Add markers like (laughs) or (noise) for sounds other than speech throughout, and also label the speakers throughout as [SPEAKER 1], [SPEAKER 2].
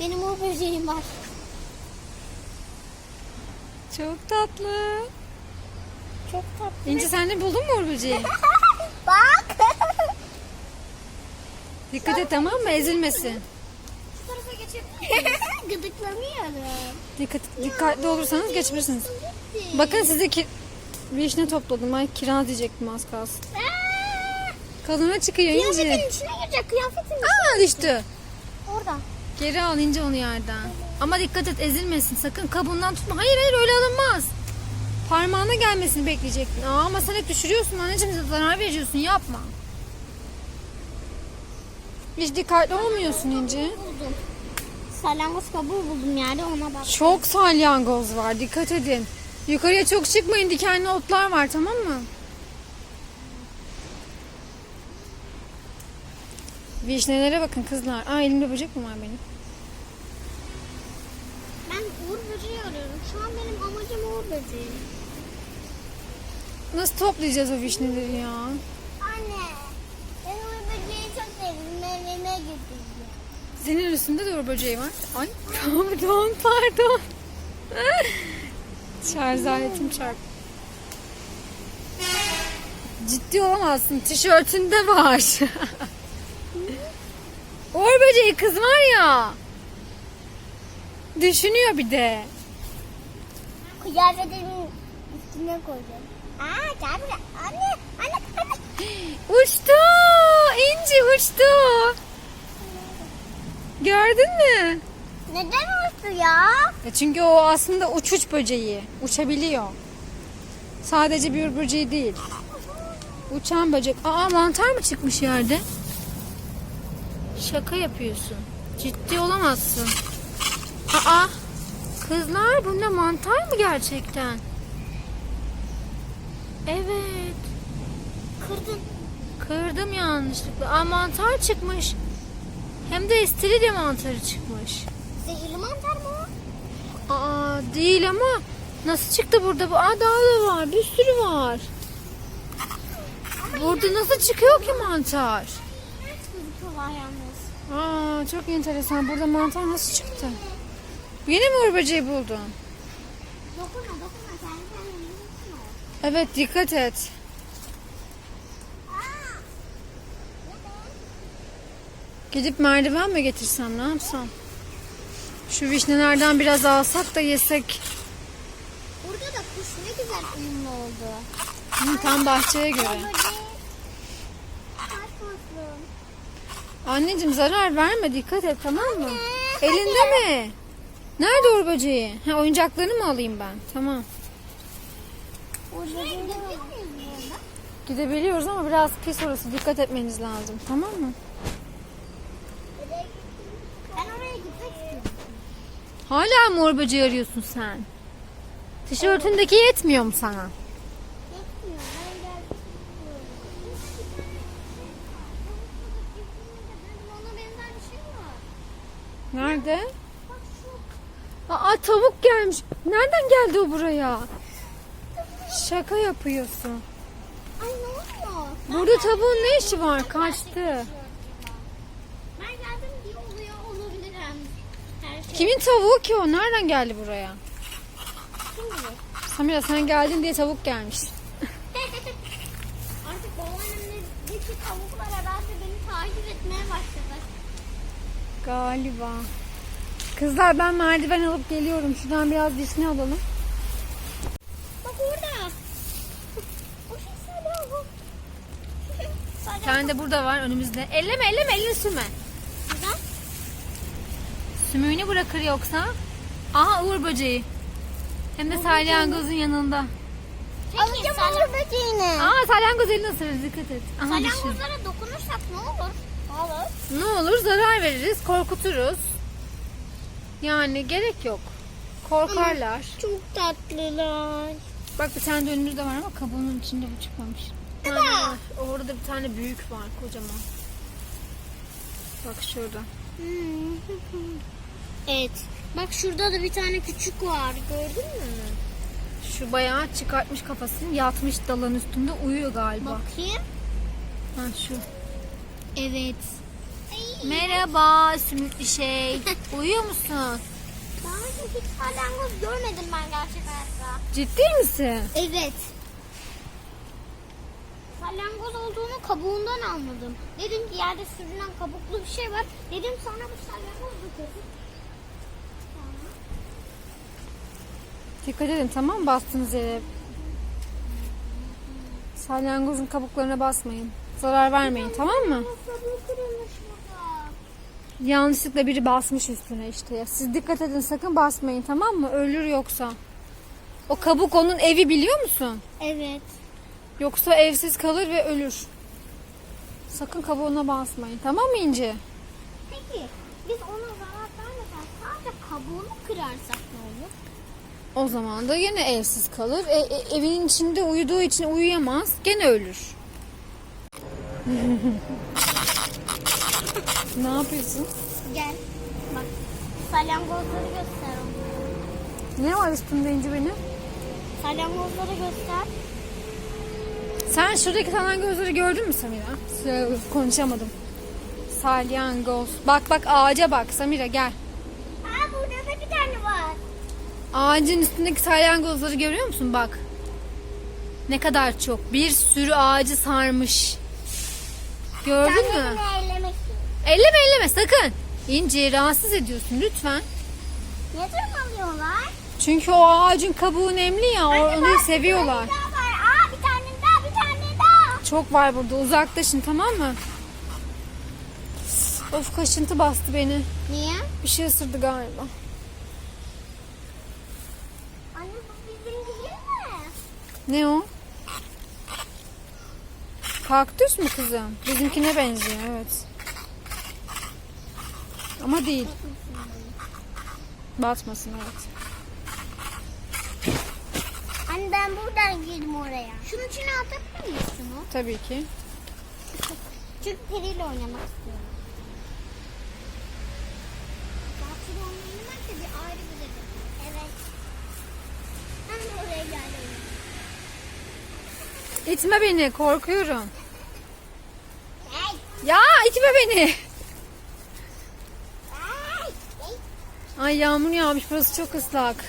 [SPEAKER 1] Benim o böceğim var.
[SPEAKER 2] Çok tatlı.
[SPEAKER 1] Çok tatlı.
[SPEAKER 2] İnci sen de buldun mu Uğur böceği? (laughs)
[SPEAKER 1] Bak.
[SPEAKER 2] Dikkat et tamam mı? Ezilmesin.
[SPEAKER 1] Şu tarafa geçip (laughs) gıdıklanıyorum.
[SPEAKER 2] Dikkat, dikkatli olursanız geçirirsiniz. Bakın size ki vişne topladım. Ay kiraz diyecektim az kalsın.
[SPEAKER 1] Aa,
[SPEAKER 2] Kadına çıkıyor
[SPEAKER 1] Kıyafetin
[SPEAKER 2] İnci.
[SPEAKER 1] içine girecek kıyafetin
[SPEAKER 2] Aa düştü.
[SPEAKER 1] Orada.
[SPEAKER 2] Geri al İnci onu yerden. Ama dikkat et ezilmesin. Sakın kabuğundan tutma. Hayır hayır öyle alınmaz. Parmağına gelmesini bekleyecektin. Aa, ama sen hep düşürüyorsun anneciğim. Zarar veriyorsun. Yapma. Hiç dikkatli olmuyorsun.
[SPEAKER 1] Buldum. Salyangoz kabuğu buldum yani ona bak.
[SPEAKER 2] Çok salyangoz var. Dikkat edin. Yukarıya çok çıkmayın. Dikenli otlar var tamam mı? Vişnelere bakın kızlar. Aa elimde böcek mi var benim?
[SPEAKER 1] Ben uğur böceği arıyorum. Şu an benim amacım uğur böceği.
[SPEAKER 2] Nasıl toplayacağız o vişneleri ya?
[SPEAKER 1] Anne. Ben uğur böceği çok sevdim. Evime götüreceğim.
[SPEAKER 2] Senin üstünde de o böceği var. Ay pardon pardon. (laughs) Şarj aletim çarp. Ciddi olamazsın. Tişörtünde var. (laughs) Uğur böceği kız var ya. Düşünüyor bir de.
[SPEAKER 1] Kıyafetimin üstüne koyacağım. Aa gel buraya. Anne. Anne. Anne. (gasps)
[SPEAKER 2] Uçtu. İnci uçtu. Gördün mü?
[SPEAKER 1] Neden uçtu ya?
[SPEAKER 2] Ya çünkü o aslında uçuş böceği. Uçabiliyor. Sadece bir böceği değil. Uçan böcek. Aa mantar mı çıkmış yerde? Şaka yapıyorsun. Ciddi olamazsın. Aa kızlar bunda mantar mı gerçekten? Evet.
[SPEAKER 1] Kırdın.
[SPEAKER 2] Kırdım yanlışlıkla. Aa mantar çıkmış. Hem de istiridye mantarı çıkmış.
[SPEAKER 1] Zehirli mantar mı o?
[SPEAKER 2] Aa değil ama nasıl çıktı burada bu? Aa daha da var. Bir sürü var. Burada nasıl çıkıyor ki mantar?
[SPEAKER 1] Gözüküyorlar yalnız.
[SPEAKER 2] Aa çok enteresan. Burada mantar nasıl çıktı? Yine mi uğur böceği buldun?
[SPEAKER 1] Dokunma dokunma. Kendi kendine dokunma.
[SPEAKER 2] Evet dikkat et. Gidip merdiven mi getirsem ne yapsam? Şu vişnelerden biraz alsak da yesek.
[SPEAKER 1] Burada da kuş ne güzel uyumlu oldu.
[SPEAKER 2] Hı, tam bahçeye göre.
[SPEAKER 1] Böceği. Kaçmasın.
[SPEAKER 2] Anneciğim zarar verme dikkat et tamam mı? Elinde mi? Nerede uğur böceği? Ha, oyuncaklarını mı alayım ben? Tamam. Gidebiliyoruz ama biraz pis orası. Dikkat etmeniz lazım. Tamam mı?
[SPEAKER 1] Ben oraya gitmek istiyorum.
[SPEAKER 2] Hala uğur böceği arıyorsun sen? Tişörtündeki yetmiyor mu sana?
[SPEAKER 1] Yetmiyor. Ben geldim. Ona benzer bir şey var.
[SPEAKER 2] Nerede? Aa tavuk gelmiş. Nereden geldi o buraya? Şaka yapıyorsun.
[SPEAKER 1] Ay ne oluyor?
[SPEAKER 2] Burada tavuğun ne işi var? Kaçtı.
[SPEAKER 1] Ben geldim diye oluyor olabilirim. Her şey.
[SPEAKER 2] Kimin tavuğu ki o? Nereden geldi buraya?
[SPEAKER 1] Kim bilir?
[SPEAKER 2] Samira sen geldin diye tavuk gelmiş. Galiba. Kızlar ben merdiven alıp geliyorum. Şuradan biraz vişne alalım.
[SPEAKER 1] Bak orada. O şey.
[SPEAKER 2] Bir tane de burada var önümüzde. Elleme elleme elini sürme.
[SPEAKER 1] Neden?
[SPEAKER 2] Sümüğünü bırakır yoksa. Aha uğur böceği. Hem de salyangozun yanında.
[SPEAKER 1] Peki salyangoz böceğini.
[SPEAKER 2] Aa salyangoz elini ısırır dikkat et. Aha düşün.
[SPEAKER 1] Salyangozlara dokunursak ne olur?
[SPEAKER 2] Ne olur zarar veririz, korkuturuz. Yani gerek yok. Korkarlar.
[SPEAKER 1] Çok tatlılar.
[SPEAKER 2] Bak bir tane de önümüzde var ama kabuğunun içinde bu çıkmamış. Var. Orada da bir tane büyük var kocaman. Bak şurada.
[SPEAKER 1] Evet. Bak şurada da bir tane küçük var. Gördün mü?
[SPEAKER 2] Şu bayağı çıkartmış kafasını yatmış dalın üstünde uyuyor galiba.
[SPEAKER 1] Bakayım.
[SPEAKER 2] Ha şu.
[SPEAKER 1] Evet. Ay
[SPEAKER 2] Merhaba sümüklü şey. (laughs) Uyuyor musun?
[SPEAKER 1] Daha önce hiç salyangoz görmedim ben gerçek hayatta.
[SPEAKER 2] Ciddi misin?
[SPEAKER 1] Evet. Salyangoz olduğunu kabuğundan anladım. Dedim ki yerde sürünen kabuklu bir şey var. Dedim sonra bu salyangoz.
[SPEAKER 2] Dikkat edin tamam mı bastığınız yere? Salyangozun kabuklarına basmayın. Zarar vermeyin tamam mı? Yanlışlıkla biri basmış üstüne işte. Ya. Siz dikkat edin sakın basmayın tamam mı? Ölür yoksa. O kabuk onun evi biliyor musun?
[SPEAKER 1] Evet.
[SPEAKER 2] Yoksa evsiz kalır ve ölür. Sakın kabuğuna basmayın tamam mı İnci?
[SPEAKER 1] Peki biz ona zarar vermeden sadece kabuğunu kırarsak ne olur?
[SPEAKER 2] O zaman da yine evsiz kalır. E, e, evinin içinde uyuduğu için uyuyamaz. Gene ölür. Ne yapıyorsun?
[SPEAKER 1] Gel. Bak salyangozları göster ona.
[SPEAKER 2] Ne var üstünde İnci benim?
[SPEAKER 1] Salyangozları göster.
[SPEAKER 2] Sen şuradaki salyangozları gördün mü Samira? Konuşamadım. Salyangoz. Bak bak ağaca bak Samira gel.
[SPEAKER 1] Aa burada da bir tane var.
[SPEAKER 2] Ağacın üstündeki salyangozları görüyor musun? Bak. Ne kadar çok. Bir sürü ağacı sarmış. Gördün mü?
[SPEAKER 1] Ellemek.
[SPEAKER 2] Elleme elleme sakın. İnci rahatsız ediyorsun lütfen.
[SPEAKER 1] Neden alıyorlar?
[SPEAKER 2] Çünkü o ağacın kabuğu nemli ya.
[SPEAKER 1] Anne
[SPEAKER 2] Onu
[SPEAKER 1] bak,
[SPEAKER 2] seviyorlar.
[SPEAKER 1] Bir tane daha var. Aa bir tane daha bir tane daha.
[SPEAKER 2] Çok var burada. Uzaklaşın tamam mı? Of kaşıntı bastı beni.
[SPEAKER 1] Niye?
[SPEAKER 2] Bir şey ısırdı galiba.
[SPEAKER 1] Anne bu bizim değil mi?
[SPEAKER 2] Ne o? Kaktüs mü kızım? Bizimkine benziyor evet. Ama değil. Batmasın evet.
[SPEAKER 1] Anne ben buradan girdim oraya. Şunun içine atabilir miyiz şunu?
[SPEAKER 2] Tabii ki.
[SPEAKER 1] Çünkü periyle oynamak istiyorum. Bahçede oynamak da bir ayrı bir zevk. Evet. Ben de oraya geldim.
[SPEAKER 2] İtme beni korkuyorum. Ya itme beni. Ay yağmur yağmış burası çok ıslak.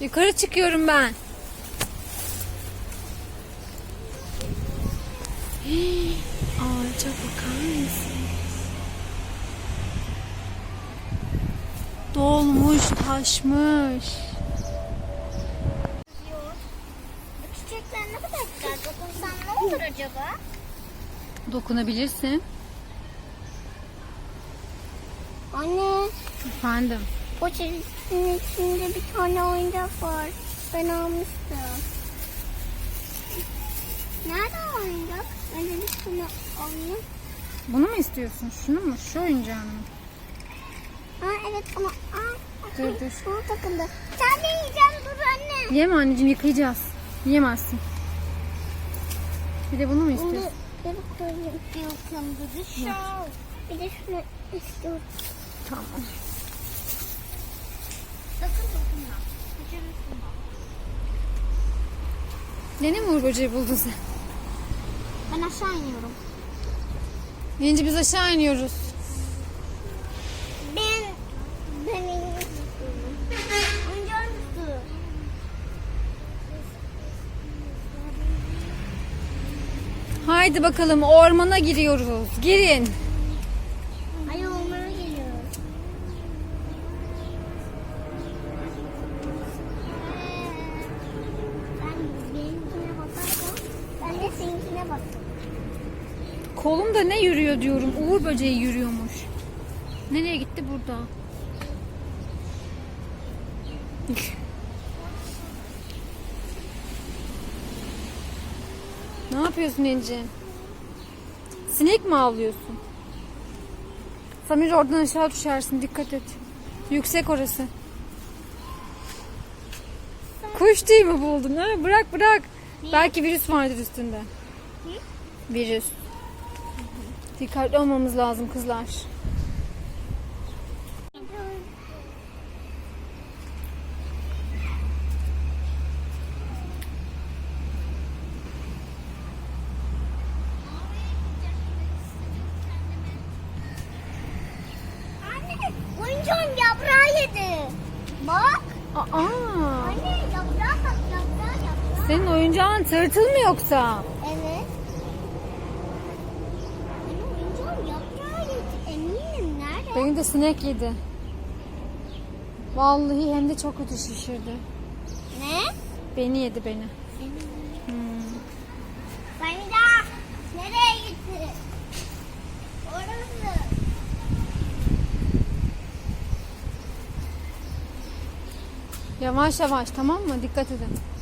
[SPEAKER 2] Yukarı çıkıyorum ben. Hii, Ağaca bakar mısın? Dolmuş, taşmış.
[SPEAKER 1] Bu çiçekler ne kadar güzel. Dokunsam ne olur acaba?
[SPEAKER 2] Dokunabilirsin.
[SPEAKER 1] Anne,
[SPEAKER 2] Efendim.
[SPEAKER 1] çiçeğin içinde bir tane oyuncak var. Ben almıştım. Nerede o oyuncak? De bir tane alayım.
[SPEAKER 2] Bunu mu istiyorsun? Şunu mu? Şu oyuncağını mı?
[SPEAKER 1] Ha evet ama aa,
[SPEAKER 2] Dur dur.
[SPEAKER 1] Buna takıldı. Sen de yiyeceğim dur anne.
[SPEAKER 2] Yeme anneciğim yıkayacağız. Yiyemezsin. Bir de bunu mu istiyorsun?
[SPEAKER 1] Bir koyayım. Yılkın bir şu. Bir de şunu istiyorum.
[SPEAKER 2] Tamam.
[SPEAKER 1] Sakın dokunma. Kaçırırsın bak.
[SPEAKER 2] Yeni mi Uğur böceği buldun sen?
[SPEAKER 1] Ben aşağı iniyorum.
[SPEAKER 2] Yenge biz aşağı iniyoruz. Haydi bakalım ormana giriyoruz. Girin.
[SPEAKER 1] Ay ormana geliyoruz. Ben benimkine ben de seninkine bakarım.
[SPEAKER 2] Kolumda ne yürüyor diyorum. Uğur böceği yürüyormuş. Nereye gitti burada? ne yapıyorsun Ence? Sinek mi avlıyorsun? Samir oradan aşağı düşersin. Dikkat et. Yüksek orası. Kuş değil mi buldun? Ha? Bırak bırak. Belki virüs vardır üstünde. Virüs. Dikkatli olmamız lazım kızlar.
[SPEAKER 1] Oyuncağın yaprağı yedi. Bak.
[SPEAKER 2] Aa,
[SPEAKER 1] Anne yaprağa bak yaprağa yaprağa.
[SPEAKER 2] senin oyuncağın tırtıl mı yoksa?
[SPEAKER 1] Evet. Anne oyuncağın yaprağı yedi. Eminim nerede?
[SPEAKER 2] Beni de sinek yedi. Vallahi hem de çok kötü şişirdi.
[SPEAKER 1] Ne?
[SPEAKER 2] Beni yedi beni. Hmm.
[SPEAKER 1] Benda. Nereye gitti? Orası.
[SPEAKER 2] Yavaş yavaş tamam mı? Dikkat edin.